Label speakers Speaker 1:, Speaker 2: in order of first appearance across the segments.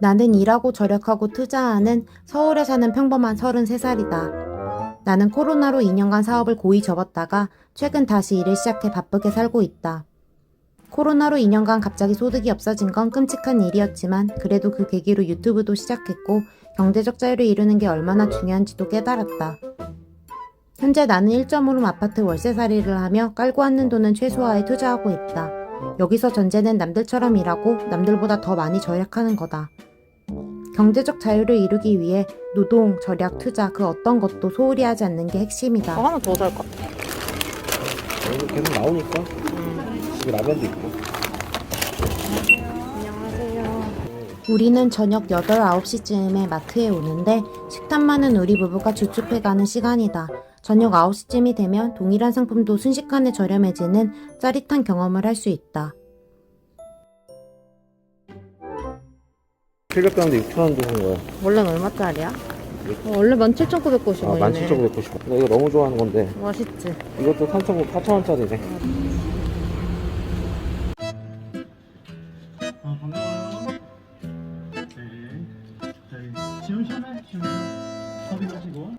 Speaker 1: 나는 일하고 절약하고 투자하는 서울에 사는 평범한 33살이다. 나는 코로나로 2년간 사업을 고이 접었다가 최근 다시 일을 시작해 바쁘게 살고 있다. 코로나로 2년간 갑자기 소득이 없어진 건 끔찍한 일이었지만 그래도 그 계기로 유튜브도 시작했고 경제적 자유를 이루는 게 얼마나 중요한지도 깨달았다. 현재 나는 1.5룸 아파트 월세살이를 하며 깔고 앉는 돈은 최소화에 투자하고 있다. 여기서 전제는 남들처럼 일하고 남들보다 더 많이 절약하는 거다. 경제적 자유를 이루기 위해 노동, 절약, 투자 그 어떤 것도 소홀히 하지 않는 게 핵심이다.
Speaker 2: 하나 더 살 것 같아.
Speaker 3: 여기 계속 나오니까 집에 라면도 있고
Speaker 2: 안녕하세요.
Speaker 1: 우리는 저녁 8, 9시쯤에 마트에 오는데 식탐 많은 우리 부부가 주축해가는 시간이다. 저녁 9시쯤이 되면 동일한 상품도 순식간에 저렴해지는 짜릿한 경험을 할 수 있다.
Speaker 3: 킬백그라운드 6,000원 주는 거야
Speaker 2: 원래는 얼마짜리야? 어, 원래 17,990원이네.
Speaker 3: 아 17,990원 나 이거 너무 좋아하는 건데
Speaker 2: 맛있지?
Speaker 3: 이것도 3,000원짜리네
Speaker 4: 아, 반가워요. 네. 저희 시원시원해, 시원해요. 확인하시고.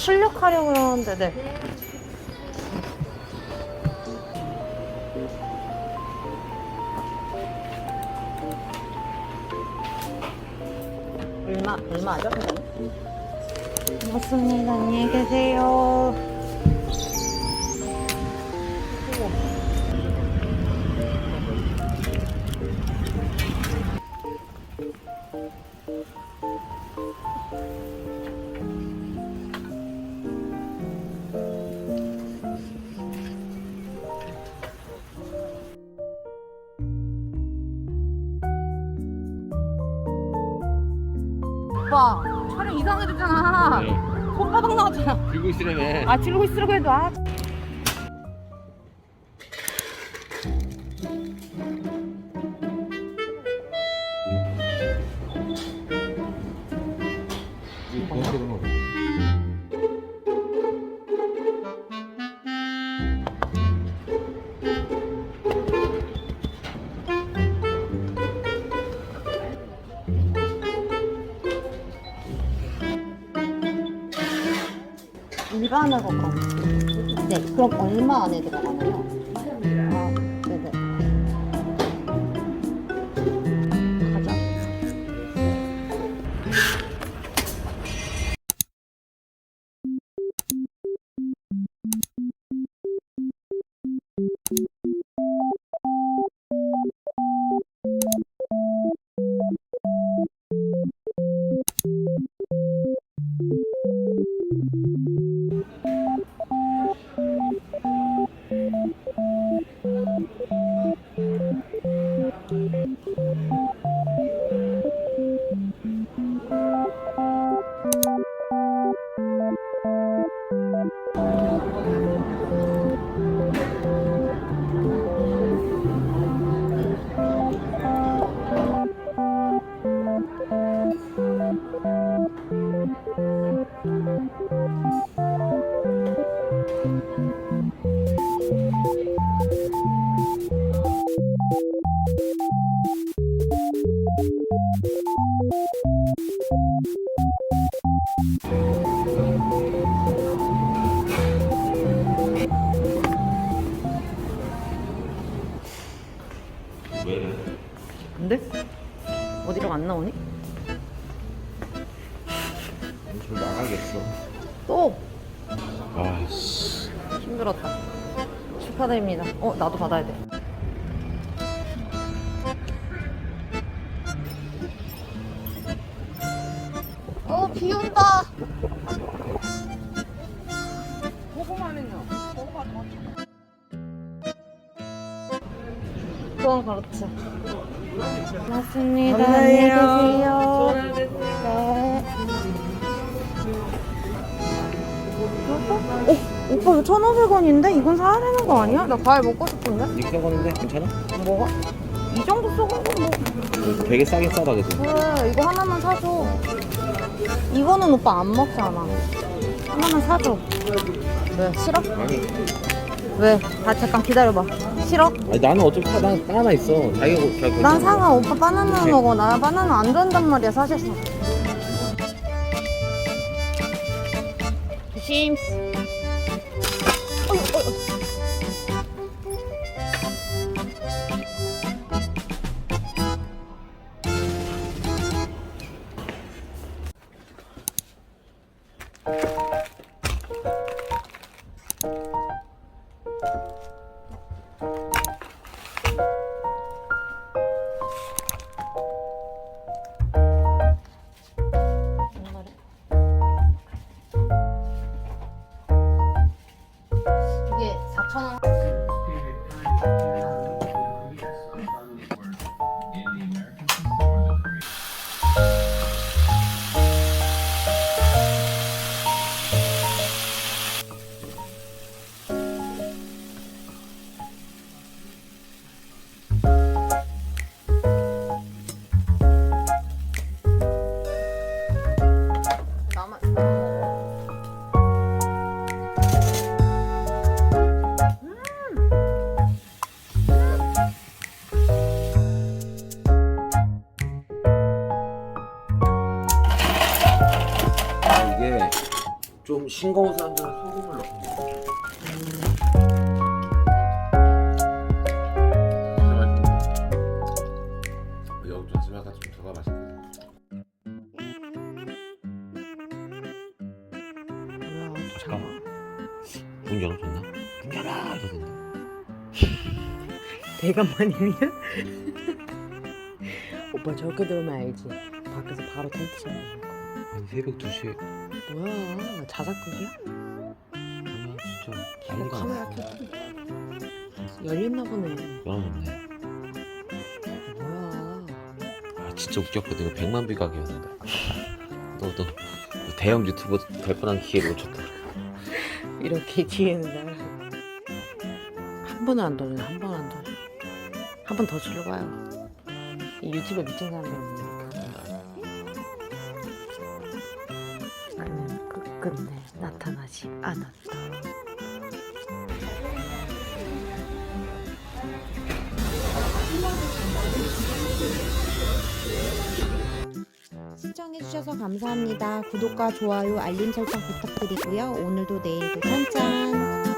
Speaker 2: 출력하려고 그러는데, 네. 얼마, 얼마죠? 고맙습니다. 안녕히 계세요. 오빠, 촬영 이상해졌잖아. 손바닥 나왔잖아.
Speaker 3: 들고 있으려면
Speaker 2: 아, 들고 있으라고 해도, 아. 일반으로 그럼. 네, 그럼 얼마 안에 들어가나요? 어디로 안 나오니?
Speaker 3: 좀 나가겠어
Speaker 2: 또!
Speaker 3: 아씨
Speaker 2: 힘들었다. 축하드립니다. 어, 나도 받아야 돼. 어, 비 온다! 했냐? 보고만 더. 그럼 그렇지. 고맙습니다. 안녕히 계세요. 네. 어, 오빠 이거 1,500원인데? 이건 사야 되는 거 아니야? 나 과일 먹고 싶은데?
Speaker 3: 이렇게 써봤는데 괜찮아?
Speaker 2: 뭐가? 이 정도 쏘는 건 뭐.
Speaker 3: 되게 싸긴 싸다 그래도.
Speaker 2: 그래, 이거 하나만 사줘. 이거는 오빠 안 먹잖아. 하나만 사줘. 왜? 싫어?
Speaker 3: 아니,
Speaker 2: 왜? 다 잠깐 기다려봐. 싫어?
Speaker 3: 아니 나는 어차피 다, 난 하나 있어. 자기가 뭐- 자기
Speaker 2: 난 상아 오빠 바나나
Speaker 3: 네.
Speaker 2: 먹어. 나 바나나 안 좋아한단 말이야 사실상. 조심. 어휴, 어휴.
Speaker 3: 싱거운 사람들은 소금을 넣고.
Speaker 5: 여기 좀 집에 가서 좀 들어가 맛있게.
Speaker 3: 잠깐만. 문 열어줬나? 문 열어 이러던데.
Speaker 2: 대감마님이야? 오빠 저렇게 들으면 알지. 밖에서 바로 텐트 쳐야
Speaker 3: 아니 새벽 2시에
Speaker 2: 뭐야 자작극이야?
Speaker 3: 아니야 진짜
Speaker 2: 이거
Speaker 3: 난리가
Speaker 2: 카메라
Speaker 3: 났어.
Speaker 2: 켰 열렸나 보네.
Speaker 3: 열어놓네.
Speaker 2: 뭐야?
Speaker 3: 아 진짜 웃겼거든. 이거 100만 뷰 각이었는데. 너도 대형 유튜버 될 뻔한 기회 놓쳤다.
Speaker 2: 이렇게 날. 한 번은 안 돌려, 한번안 돌려. 한번 더 줄여봐요. 이 유튜브에 미친 사람들 끝내 나타나지 않았다.
Speaker 1: 시청해주셔서 감사합니다. 구독과 좋아요, 알림 설정 부탁드리고요. 오늘도 내일도 짠짠!